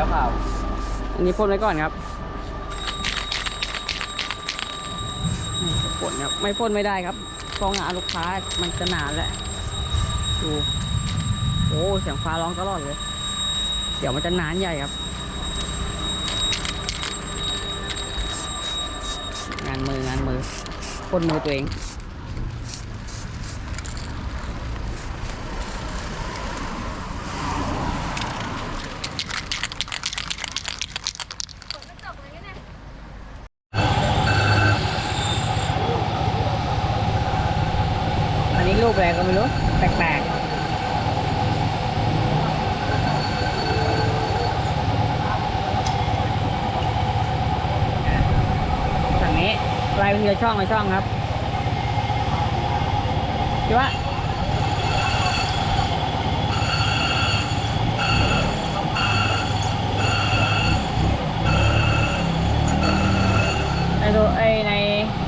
แล้วข่าอันนี้พ่นไว้ก่อนครับพ่นครับไม่พ่นไม่ได้ครับเพราะงานลูกค้ามันจะหนาแหละดูโอ้เสียงฟ้าร้องตลอดเลย เดี๋ยวมันจะนานใหญ่ครับ งานมืองานมือพ่นมือตัวเอง อันนี้รูปอะไรก็ไม่รู้ แปลกๆฝั่งนี้ล่ไปทีละช่องละช่องครับคิดว่าไอ้ตัวไอ้ใน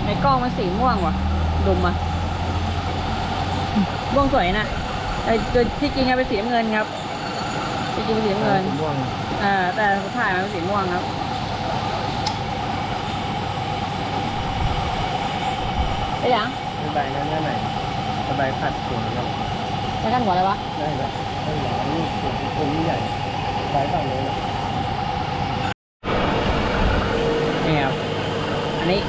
ในกล้องมันสีม่วงว่ะดุมอะ ม่วงสวยนะไอ้ตัวที่จริงอะเป็นสีน้ำเงินครับที่จริงเป็นสีน้ำเงินม่วงอ่าแต่ถ่ายมาเป็นสีม่วงครับไอ้หยังสบายนั่นนั่นไหนสบายผัดถุงครับไปกันหัวอะไรวะได้แล้วได้แล้วนี่ถุงถุงใหญ่สายฝั่งนี้นะนี่ครับอันนี้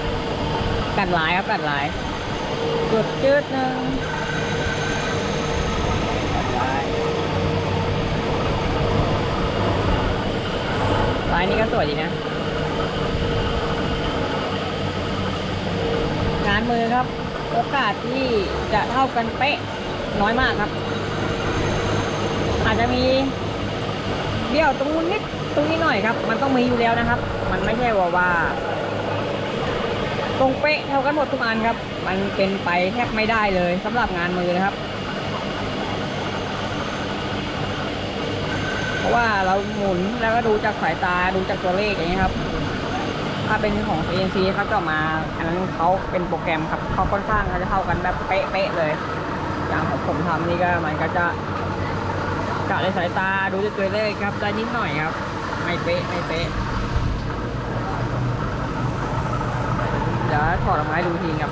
กัดหลายครับกัดหลายจุดจืดหนึ่ง ได้ ลายนี้ก็สวยดีนะ งานมือครับ โอกาสที่จะเท่ากันเป๊ะน้อยมากครับ อาจจะมีเบี้ยวตรงนู้นนิดตรงนี้หน่อยครับ มันต้องมีอยู่แล้วนะครับ มันไม่ใช่ว่าว่า ตรงเป๊ะเท่ากันหมดทุกอันครับ มันเป็นไปแทบไม่ได้เลยสำหรับงานมือนะครับ เพราะว่าเราหมุนแล้วก็ดูจากสายตาดูจากตัวเลขอย่างนี้ครับ ถ้าเป็นของ CNC เขาจะมา อันนั้นเขาเป็นโปรแกรมครับเขาค่อนข้างเขาจะเท่ากันแบบเป๊ะๆเลย อย่างของผมทำนี่ก็มันก็จะกะในสายตาดูด้วยตัวเลขครับได้นิดหน่อยครับ ไม่เป๊ะไม่เป๊ะเดี๋ยวถอดออกมาให้ดูทีครับ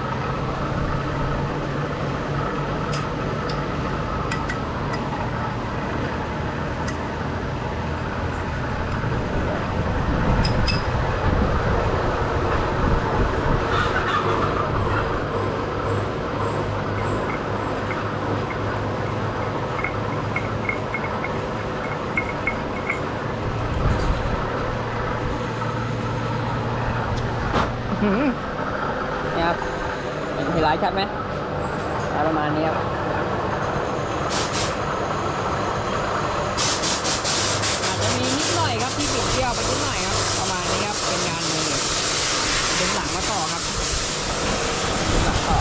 นี่ครับเห็นเห็นลายชัดไหมประมาณนี้ครับอาจจะมีนิดหน่อยครับที่บิดเบี้ยวไปนิดหน่อยครับ ประมาณนี้ครับเป็นงานมือเป็นหลังมาต่อครับหลังต่อ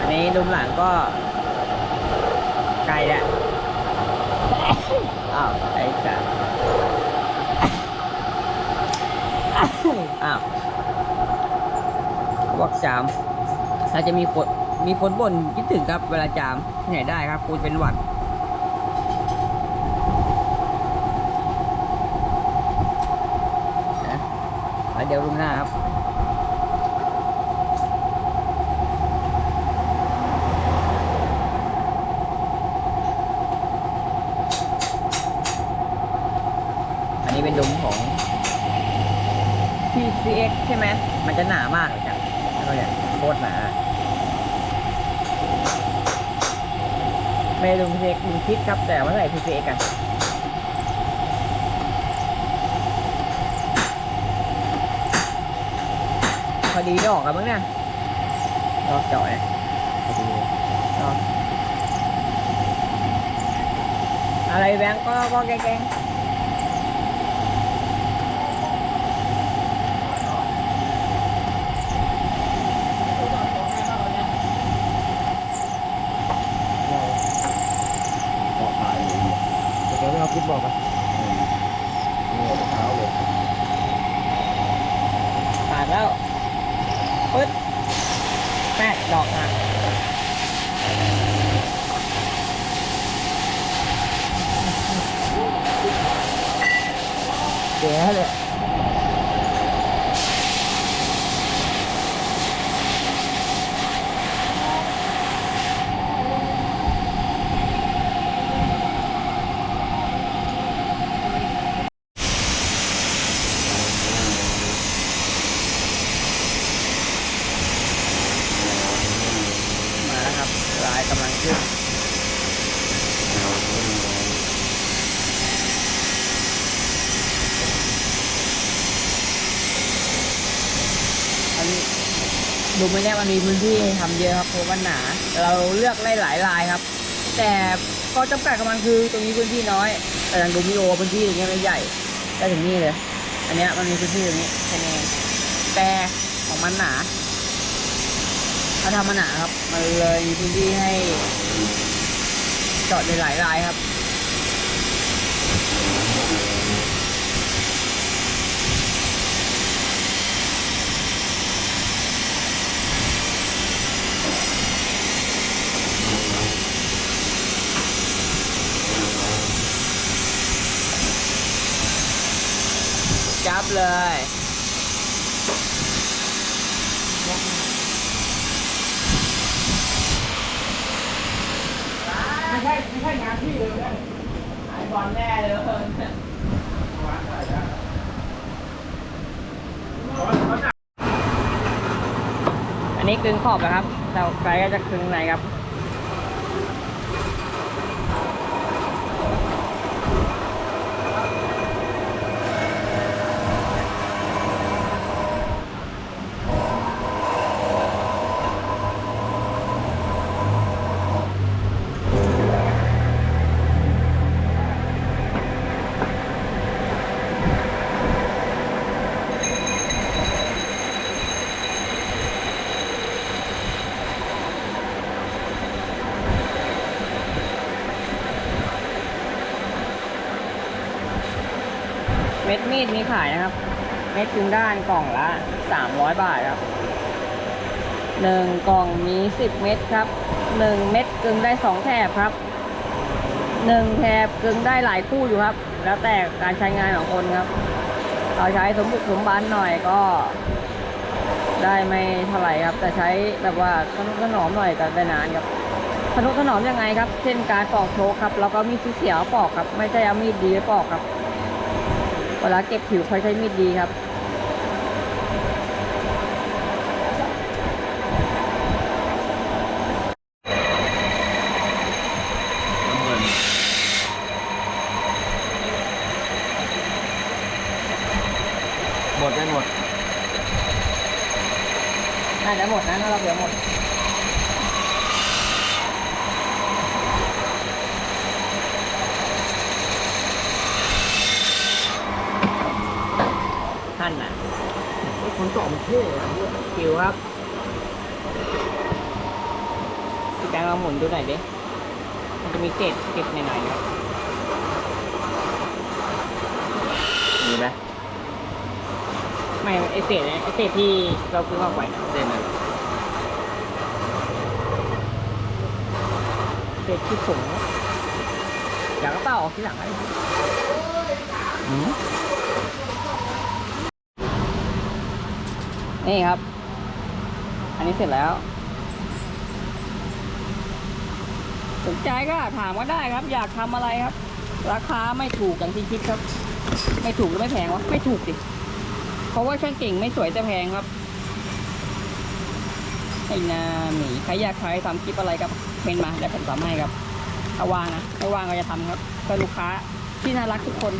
อันนี้ดุมหลังก็ ไกลแล้วอ้าวไอ้สัสอ้าววอกจามเราจะมีคนมีคนบ่นคิดถึงครับเวลาจามที่ไหนได้ครับคุณเป็นหวัดนะแล้วเดี๋ยวรุมหน้าครับ นี้เป็นดุมของ PCX ใช่ไหม มันจะหนามากเลยจ้ะแล้วเนี่ยโคตรหนาไม่ดุม PCX ดุมคิดครับ แต่ว่าใส่ PCX กันพอดีดอกกันมั้งเนี่ยดอกเจาะเนี่ยพอดีดอกอะไรแบงก์ก็ก็แกงๆ เราบอกขายเลยเดี๋ ยวไม่เอาคลิปบอกอะนี่เท้าเลยขาดแล้วปึ๊ดแปดดอกอะแก่เลย มาแล้วครับลายกำลังขึ้น อันนี้ ดูไม่แน่มันมีพื้นที่ให้ทำเยอะครับเพราะว่าหนา เราเลือกได้หลายลายครับ แต่ก็จำกัดกับมันคือตรงนี้พื้นที่น้อย แต่ทางดูมิโอพื้นที่ตรงนี้ไม่ใหญ่ได้ถึงนี่เลย อันเนี้ยมันมีพื้นที่ตรงนี้แค่นี้เองแต่ของมันหนาถ้าทำมันหนาครับ มันเลยมีพื้นที่ให้เจอดในหลายลายครับ เลยไม่ใช่ไม่ใช่งานพี่เลยนะไอบอลแน่เลยอันนี้กึ่งขอบนะครับแต่ไกลก็จะกึ่งในครับ เม็ดมีดมีขายนะครับ เม็ดกึ่งด้านกล่องละ 300 บาทครับหนึ่งกล่องมี 10 เม็ดครับหนึ่งเม็ดกึ่งได้สองแถบครับหนึ่งแถบกึ่งได้หลายคู่อยู่ครับ แล้วแต่การใช้งานของคนครับเราใช้สมบุกสมบันหน่อยก็ ได้ไม่เท่าไหร่ครับ แต่ใช้แบบว่าทนุถนอมหน่อยก็ได้นานครับทนุถนอมยังไงครับ เช่นการปอกโชกครับ แล้วก็มีดที่เสียวปอกครับ ไม่ใช่เอามีดดีปอกครับ เวลาเก็บผิวค่อยใช้มีดดีครับน้ำเงินหมดได้หมดน่าจะหมดนะถ้าเราเหลือหมดานน่ะไอ้คนเจาะมันเท่อะผิวครับพี่แจงลองหมุนดูหน่อยดิ มันจะมีเกล็ดเกล็ดหน่อยๆครับมีไหมไม่ไอเศษเนี่ยไอเศษที่เราเพิ่งออกไปนะเส้นเลยเศษที่ผงอยากก็เปล่าออกทีหลังไอ้อืม นี่ครับ อันนี้เสร็จแล้ว สนใจก็ถามก็ได้ครับ อยากทำอะไรครับ ราคาไม่ถูกอย่างที่คิดครับ ไม่ถูกหรือไม่แพงวะไม่ถูกดิเพราะว่าช่างเก่งไม่สวยแต่แพงครับไอ้นาหมีใครอยากใช้ทำคลิปอะไรครับเป็นมาเดี๋ยวผมทำให้ครับถ้าว่างนะถ้าว่างก็จะทำครับเพื่อลูกค้าที่น่ารักทุกคน